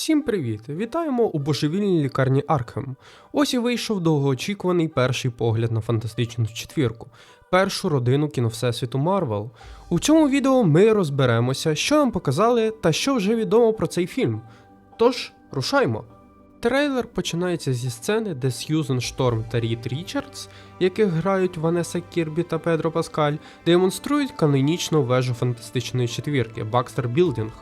Всім привіт! Вітаємо у божевільній лікарні Аркхем. Ось і вийшов довгоочікуваний перший погляд на фантастичну четвірку, першу родину кіновсесвіту Марвел. У цьому відео ми розберемося, що нам показали та що вже відомо про цей фільм. Тож, рушаймо! Трейлер починається зі сцени, де Сьюзен Шторм та Рід Річардс, яких грають Ванеса Кірбі та Педро Паскаль, демонструють канонічну вежу фантастичної четвірки Бакстер Білдинг.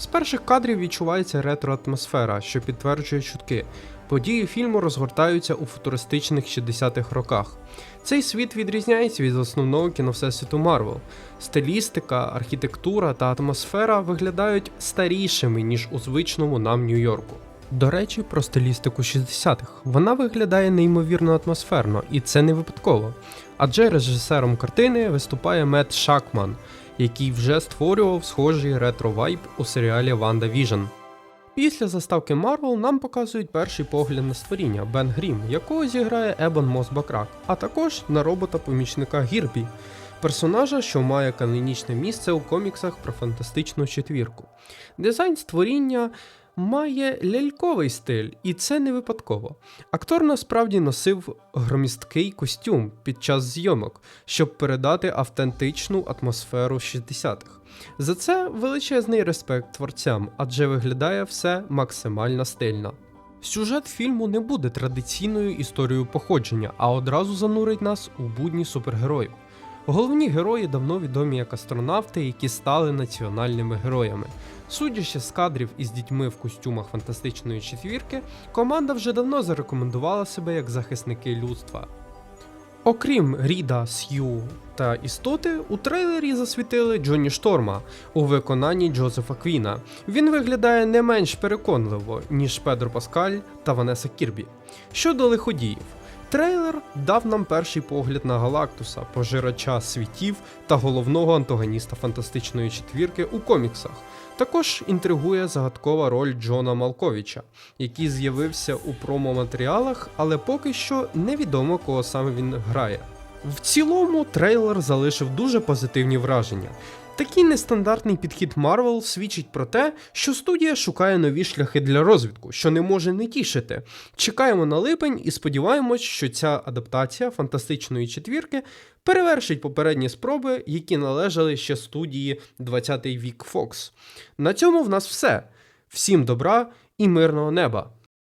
З перших кадрів відчувається ретро-атмосфера, що підтверджує чутки. Події фільму розгортаються у футуристичних 60-х роках. Цей світ відрізняється від основного кіновсесвіту Марвел. Стилістика, архітектура та атмосфера виглядають старішими, ніж у звичному нам Нью-Йорку. До речі, про стилістику 60-х. Вона виглядає неймовірно атмосферно, і це не випадково. Адже режисером картини виступає Мет Шакман, який вже створював схожий ретро-вайб у серіалі Ванда Віжн. Після заставки Марвел нам показують перший погляд на створіння Бен Грім, якого зіграє Ебон Мос Бакрак, а також на робота-помічника Гірбі, персонажа, що має канонічне місце у коміксах про фантастичну четвірку. Дизайн створіння має ляльковий стиль, і це не випадково. Актор насправді носив громісткий костюм під час зйомок, щоб передати автентичну атмосферу 60-х. За це величезний респект творцям, адже виглядає все максимально стильно. Сюжет фільму не буде традиційною історією походження, а одразу занурить нас у будні супергероїв. Головні герої давно відомі як астронавти, які стали національними героями. Судячи з кадрів із дітьми в костюмах фантастичної четвірки, команда вже давно зарекомендувала себе як захисники людства. Окрім Ріда, Сью та істоти, у трейлері засвітили Джонні Шторма у виконанні Джозефа Квіна. Він виглядає не менш переконливо, ніж Педро Паскаль та Ванеса Кірбі. Щодо лиходіїв, трейлер дав нам перший погляд на Галактуса, пожирача світів та головного антагоніста фантастичної четвірки у коміксах. Також інтригує загадкова роль Джона Малковіча, який з'явився у промо-матеріалах, але поки що невідомо, кого саме він грає. В цілому, трейлер залишив дуже позитивні враження. Такий нестандартний підхід Marvel свідчить про те, що студія шукає нові шляхи для розвитку, що не може не тішити. Чекаємо на липень і сподіваємось, що ця адаптація фантастичної четвірки перевершить попередні спроби, які належали ще студії 20-й вік Fox. На цьому в нас все. Всім добра і мирного неба!